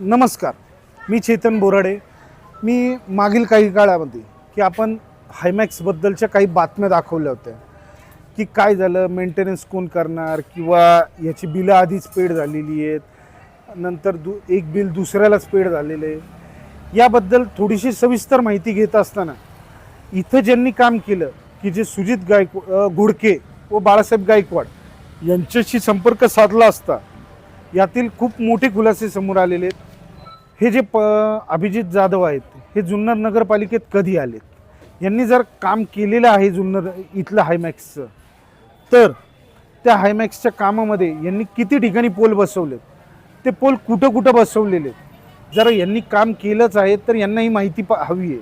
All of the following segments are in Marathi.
नमस्कार. मी चेतन बोराडे. मी मागील काही काळामध्ये की आपण हायमॅक्सबद्दलच्या काही बातम्या दाखवल्या होत्या. की काय झालं मेंटेनन्स कोण करणार किंवा याची बिलं आधीच पेड झालेली आहेत. नंतर दु एक बिल दुसऱ्यालाच पेड झालेलं आहे. याबद्दल थोडीशी सविस्तर माहिती घेत असताना इथं ज्यांनी काम केलं की जे सुजित गायक घोडके व बाळासाहेब गायकवाड यांच्याशी संपर्क साधला असता यातील खूप मोठे खुलासे समोर आलेले आहेत. हे जे प अभिजित जाधव आहेत हे जुन्नर नगरपालिकेत कधी आलेत? यांनी जर काम केलेलं आहे जुन्नर इथलं हायमॅक्सचं तर त्या हायमॅक्सच्या कामामध्ये यांनी किती ठिकाणी पोल बसवलेत? ते पोल कुठं कुठं बसवलेले आहेत? जर यांनी काम केलंच आहे तर यांना ही माहिती प हवी आहे.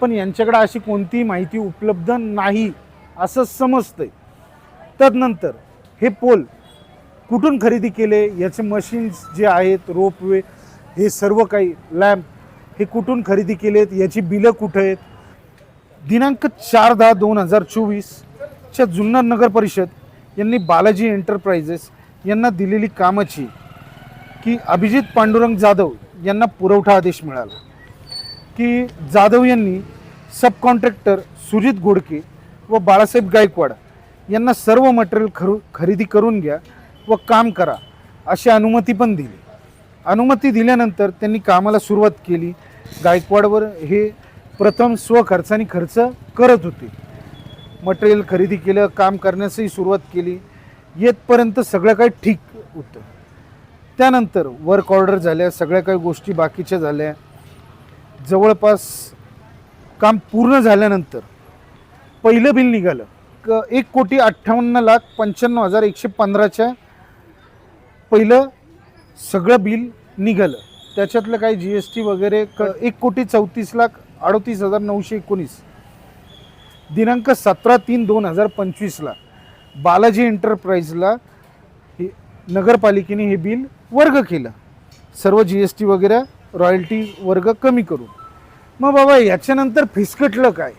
पण यांच्याकडे अशी कोणतीही माहिती उपलब्ध नाही असं समजतंय. तदनंतर हे पोल कुठून खरेदी केले? याचे मशीन्स जे आहेत रोपवे हे सर्व काही लॅम्प हे कुठून खरेदी केलेत याची बिलं कुठं आहेत? दिनांक चार दहा दोन हजार चोवीसच्या जुन्नर नगर परिषद यांनी बालाजी एंटरप्राइजेस यांना दिलेली कामाची की अभिजित पांडुरंग जाधव यांना पुरवठा आदेश मिळाला. की जाधव यांनी सब कॉन्ट्रॅक्टर सुजित घोडके व बाळासाहेब गायकवाड यांना सर्व मटेरियल खरू खरेदी करून घ्या व काम करा अशी अनुमती पण दिली. अनुमती दिल्यानंतर त्यांनी कामाला सुरुवात केली. गायकवाडवर हे प्रथम स्वखर्चाने खर्च करत होते. मटेरियल खरेदी केलं काम करण्यासही सुरुवात केली. येतपर्यंत सगळं काही ठीक होतं. त्यानंतर वर्क ऑर्डर झाल्या सगळ्या काही गोष्टी बाकीच्या झाल्या. जवळपास काम पूर्ण झाल्यानंतर पहिलं बिल निघालं. क एक कोटी अठ्ठावन्न लाख पंच्याण्णव हजार एकशे पंधराच्या पहिलं सगळं बिल निघालं. त्याच्यातलं काही जी एस टी वगैरे क एक कोटी चौतीस लाख अडतीस हजार नऊशे एकोणीस. दिनांक सतरा तीन दोन हजार पंचवीसला बालाजी एंटरप्राइजला हे नगरपालिकेने हे बिल वर्ग केलं. सर्व जी एस टी वगैरे रॉयल्टी वर्ग कमी करून. मग बाबा याच्यानंतर फिसकटलं काय?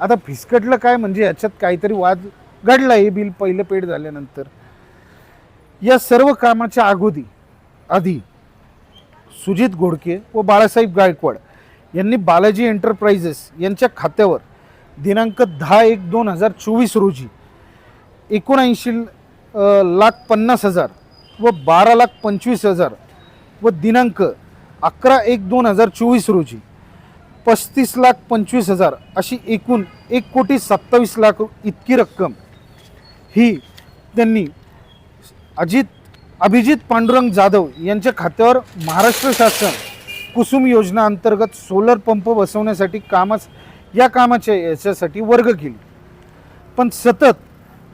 आता फिसकटलं काय म्हणजे याच्यात काहीतरी वाद घडला हे बिल पहिलं पेड झाल्यानंतर. या सर्व कामाच्या अगोदी आधी सुजित घोडके व बाळासाहेब गायकवाड यांनी बालाजी एंटरप्राइजेस यांच्या खात्यावर दिनांक दहा एक दोन हजार चोवीस रोजी एकोणऐंशी लाख पन्नास हजार व बारा लाख पंचवीस हजार व दिनांक अकरा एक दोन हजार चोवीस रोजी पस्तीस लाख पंचवीस हजार अशी एकूण एक कोटी सत्तावीस लाख इतकी रक्कम ही त्यांनी अजित अभिजित पांडुरंग जाधव यांच्या खात्यावर महाराष्ट्र शासन कुसुम योजना अंतर्गत सोलर पंप बसवण्यासाठी कामास या कामाच्या याच्यासाठी वर्ग केली. पण सतत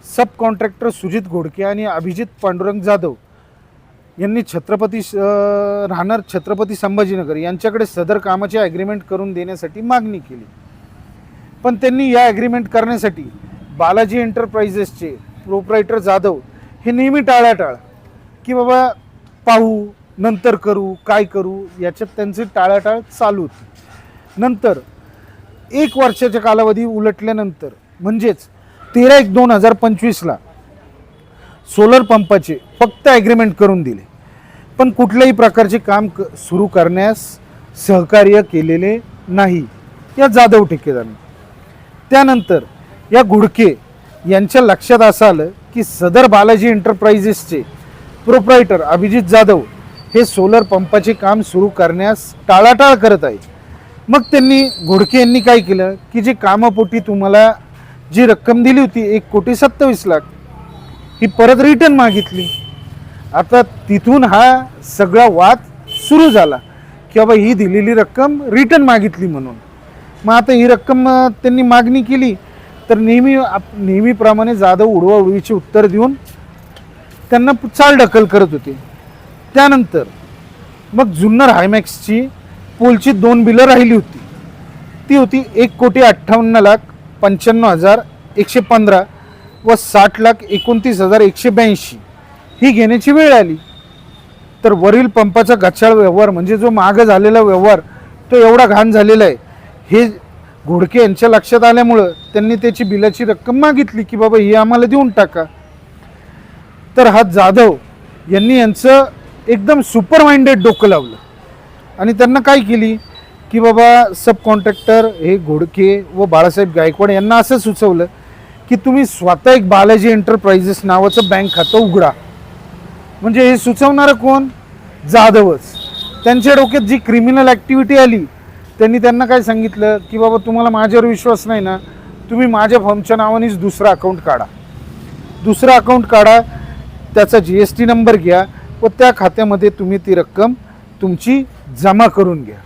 सब कॉन्ट्रॅक्टर सुजित घोडके आणि अभिजित पांडुरंग जाधव यांनी छत्रपती राहणार छत्रपती संभाजीनगर यांच्याकडे सदर कामाचे ॲग्रीमेंट करून देण्यासाठी मागणी केली. पण त्यांनी या ॲग्रीमेंट करण्यासाठी बालाजी एंटरप्राइजेसचे प्रोपरायटर जाधव हे नेहमी टाळाटाळ की बाबा पाहू नंतर करू काय करू याच्यात त्यांची टाळाटाळ चालू होती. नंतर एक वर्षाच्या कालावधी उलटल्यानंतर म्हणजेच तेरा एक दोन हजार पंचवीसला सोलर पंपाचे फक्त ॲग्रीमेंट करून दिले. पण कुठल्याही प्रकारचे काम क सुरू करण्यास सहकार्य केलेले नाही या जाधव ठेकेदारांनी. त्यानंतर या घुडके यांच्या लक्षात असं आलं की सदर बालाजी एंटरप्राइजेसचे प्रोप्रायटर अभिजित जाधव हे सोलर पंपाचे काम सुरू करण्यास टाळाटाळ करत आहे. मग त्यांनी घोडके यांनी काय केलं? की जे कामापोटी तुम्हाला जी रक्कम दिली होती एक कोटी सत्तावीस लाख ही परत रिटर्न मागितली. आता तिथून हा सगळा वाद सुरू झाला की बाबा ही दिलेली रक्कम रिटर्न मागितली म्हणून. मग आता ही रक्कम त्यांनी मागणी केली. तर नेहमी आप नेहमीप्रमाणे जाधव उडवाउडवीची उत्तर देऊन त्यांना चाल ढकल करत होते. त्यानंतर मग जुन्नर हायमॅक्सची पोलची दोन बिलं राहिली होती. ती होती एक कोटी अठ्ठावन्न लाख पंच्याण्णव हजार एकशे पंधरा व साठ लाख एकोणतीस हजार एकशे ब्याऐंशी. ही घेण्याची वेळ आली. तर वरील पंपाचा गचाळ व्यवहार म्हणजे जो मागं झालेला व्यवहार तो एवढा घाण झालेला आहे. हे घोडके यांच्या लक्षात आल्यामुळं त्यांनी त्याची बिलाची रक्कम मागितली की बाबा ही आम्हाला देऊन टाका. तर हा जाधव यांनी यांचं एकदम सुपर माइंडेड डोकं लावलं. आणि त्यांना काय केली? की बाबा सब कॉन्ट्रॅक्टर हे घोडके व बाळासाहेब गायकवाड यांना असं सुचवलं की तुम्ही स्वतः एक बालाजी एंटरप्राइजेस नावाचं बँक खातं उघडा. म्हणजे हे सुचवणारं कोण? जाधवच. त्यांच्या डोक्यात जी क्रिमिनल ॲक्टिव्हिटी आली त्यांनी त्यांना काय सांगितलं? की बाबा तुम्हाला माझ्यावर विश्वास नाही ना तुम्ही माझ्या फॉर्मच्या नावानेच दुसरं अकाउंट काढा. दुसरं अकाउंट काढा त्याचा जी एस टी नंबर घ्या व त्या खात्यामध्ये तुम्ही ती रक्कम तुमची जमा करून घ्या.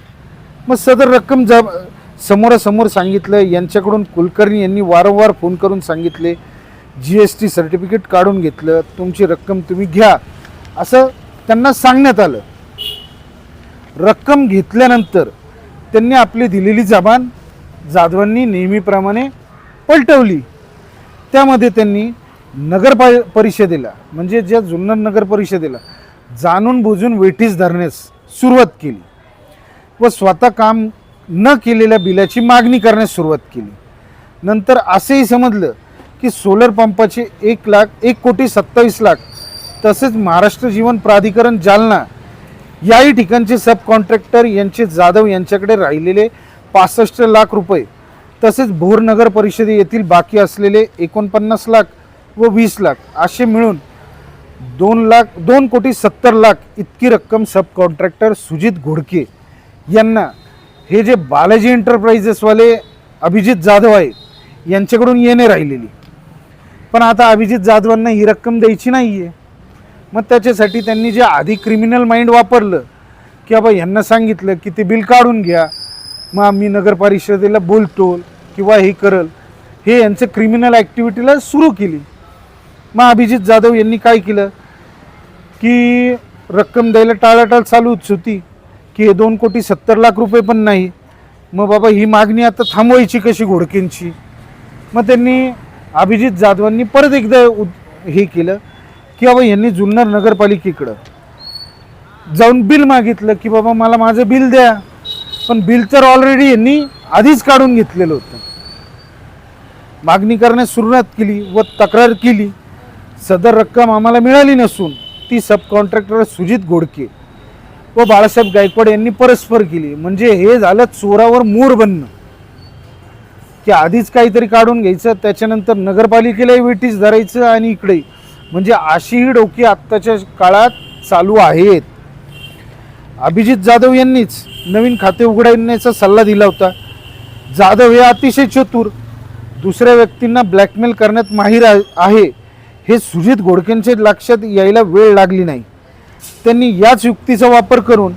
मग सदर रक्कम ज समोरासमोर सांगितलं यांच्याकडून कुलकर्णी यांनी वारंवार फोन करून सांगितले जी एस टी सर्टिफिकेट काढून घेतलं तुमची रक्कम तुम्ही घ्या. असं त्यांना सांगण्यात आलं. रक्कम घेतल्यानंतर त्यांनी आपली दिलेली जबान जाधवांनी नेहमीप्रमाणे पलटवली. त्यामध्ये त्यांनी नगर परिषदेला म्हणजे ज्या जुन्नर नगर परिषदेला जाणून बुजून वेठीस धरण्यास सुरुवात केली. व स्वतः काम न केलेल्या बिलाची मागणी करण्यास सुरुवात केली. नंतर असेही समजलं की सोलर पंपाचे एक लाख एक कोटी सत्तावीस लाख तसेच महाराष्ट्र जीवन प्राधिकरण जालना याही ठिकाणचे सब कॉन्ट्रॅक्टर यांचे जाधव यांच्याकडे राहिलेले पासष्ट लाख रुपये तसेच भोर नगर परिषदे येथील बाकी असलेले एकोणपन्नास लाख व वीस लाख असे मिळून दोन लाख दोन कोटी सत्तर लाख इतकी रक्कम सब कॉन्ट्रॅक्टर सुजित घोडके यांना हे जे बालाजी एंटरप्राइजेसवाले अभिजित जाधव आहे यांच्याकडून येणे राहिलेली. पण आता अभिजित जाधवांना ही रक्कम द्यायची नाही आहे मग त्याच्यासाठी त्यांनी जे आधी क्रिमिनल माइंड वापरलं की बाबा यांना सांगितलं की ते बिल काढून घ्या मग आम्ही नगर परिषदेला बोलतो किंवा हे करल हे यांचं क्रिमिनल ॲक्टिव्हिटीला सुरू केली. मग अभिजित जाधव यांनी काय केलं? की रक्कम द्यायला टाळाटाळ चालूच होती की हे दोन कोटी सत्तर लाख रुपये पण नाही. मग बाबा ही मागणी आता थांबवायची कशी घोडकेंची? मग त्यांनी अभिजित जाधवांनी परत एकदा हे केलं की बाबा यांनी जुन्नर नगरपालिकेकडं जाऊन बिल मागितलं की बाबा मला माझं बिल द्या. पण बिल तर ऑलरेडी यांनी आधीच काढून घेतलेलं होतं. मागणी करण्यास सुरुवात केली व तक्रार केली. सदर रक्कम आम्हाला मिळाली नसून ती सब कॉन्ट्रॅक्टर सुजित गोडके व बाळासाहेब गायकवाड यांनी परस्पर केली. म्हणजे हे झालं चोरावर मोर बनणं. की आधीच काहीतरी काढून घ्यायचं त्याच्यानंतर नगरपालिकेलाही वेटीस धरायचं आणि इकडे म्हणजे अशीही डोकी आत्ताच्या काळात चालू आहेत. अभिजित जाधव यांनीच नवीन खाते उघडण्याचा सल्ला दिला होता. जाधव हे अतिशय चतुर. दुसऱ्या व्यक्तींना ब्लॅकमेल करण्यात माहीर आहे. हे सुजित घोडकेंचे लक्षात यायला वेळ लागली नाही. त्यांनी याच युक्तीचा वापर करून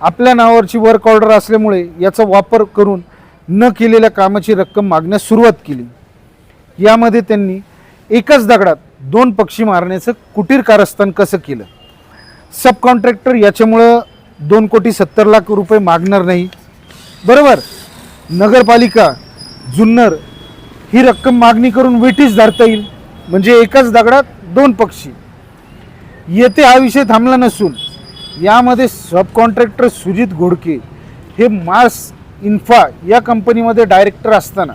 आपल्या नावावरची वर्क ऑर्डर असल्यामुळे याचा वापर करून न केलेल्या कामाची रक्कम मागण्यास सुरुवात केली. यामध्ये त्यांनी एकाच दगडात दोन पक्षी मारण्याचं कुटीर कारस्थान कसं केलं? सब कॉन्ट्रॅक्टर याच्यामुळं दोन कोटी सत्तर लाख रुपये मागणार नाही. बरोबर? नगरपालिका जुन्नर ही रक्कम मागणी करून वेठीस धरता येईल. म्हणजे एकाच दगडात दोन पक्षी. येथे हा विषय थांबला नसून यामध्ये सब कॉन्ट्रॅक्टर सुजित घोडके हे मार्स इन्फा या कंपनीमध्ये डायरेक्टर असताना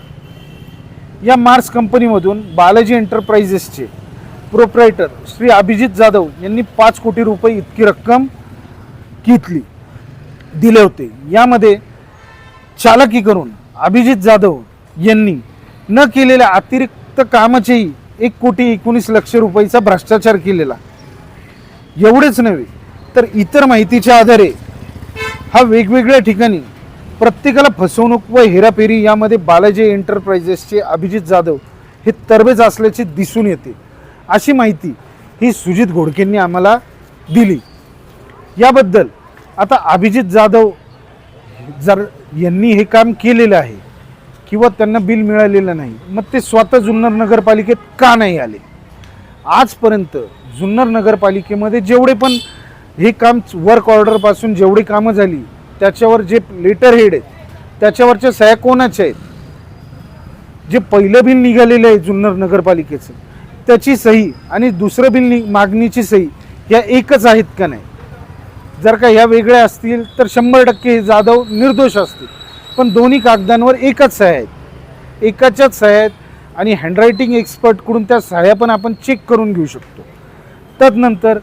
या मार्स कंपनीमधून बालाजी एंटरप्राइजेसचे प्रोप्रायटर श्री अभिजित जाधव यांनी पाच कोटी रुपये इतकी रक्कम घेतली दिले होते. यामध्ये चालकी करून अभिजित जाधव यांनी न केलेल्या अतिरिक्त कामाचेही एक कोटी एकोणीस लक्ष रुपयाचा भ्रष्टाचार केलेला. एवढेच नव्हे तर इतर माहितीच्या आधारे हा वेगवेगळ्या ठिकाणी प्रत्येकाला फसवणूक व हेराफेरी यामध्ये बालाजी एंटरप्राइजेसचे अभिजित जाधव हे तरबेज असल्याचे दिसून येते. अशी माहिती ही सुजित घोडकेंनी आम्हाला दिली. याबद्दल आता अभिजित जाधव जर यांनी हे काम केलेलं आहे किंवा त्यांना बिल मिळालेलं नाही मग ते स्वतः जुन्नर नगरपालिकेत का नाही आले? आजपर्यंत जुन्नर नगरपालिकेमध्ये जेवढे पण हे काम वर्क ऑर्डरपासून जेवढी कामं झाली त्याच्यावर जे लेटर हेड आहेत त्याच्यावरच्या सह्या कोणाच्या आहेत? जे पहिलं बिल निघालेलं आहे जुन्नर नगरपालिकेचं त्याची सही आणि दुसरं बिल नि मागणीची सही या एकच आहेत का नाही? जर का ह्या वेगळ्या असतील तर शंभर टक्के हे जाधव निर्दोष असतील. पण दोन्ही कागदांवर एकच सह्या आहेत. एकाच्याच सह्या आहेत आणि हँडरायटिंग एक्सपर्टकडून त्या सह्या पण आपण चेक करून घेऊ शकतो. तदनंतर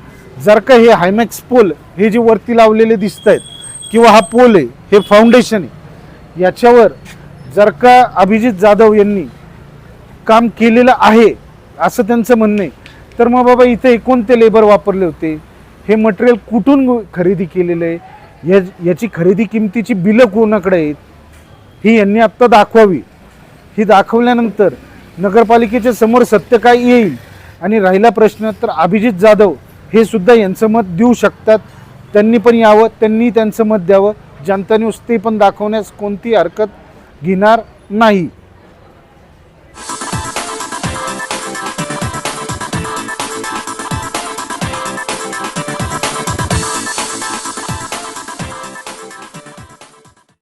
जर का हे हायमॅक्स पोल हे जे वरती लावलेले दिसत आहेत किंवा हा पोल आहे हे फाउंडेशन आहे याच्यावर जर का अभिजित जाधव यांनी काम केलेलं आहे असं त्यांचं म्हणणं आहे तर मग बाबा इथे हे कोणते लेबर वापरले होते? हे मटेरियल कुठून खरेदी केलेलं आहे? या याची खरेदी किमतीची बिलं कोणाकडे आहेत? ही यांनी आत्ता दाखवावी. ही दाखवल्यानंतर नगरपालिकेच्या समोर सत्य काय येईल आणि राहिला प्रश्न तर अभिजित जाधव हे सुद्धा यांचं मत देऊ शकतात. त्यांनी पण यावं त्यांनी त्यांचं मत द्यावं. जनता न्यूज ते पण दाखवण्यास कोणती हरकत घेणार नाही.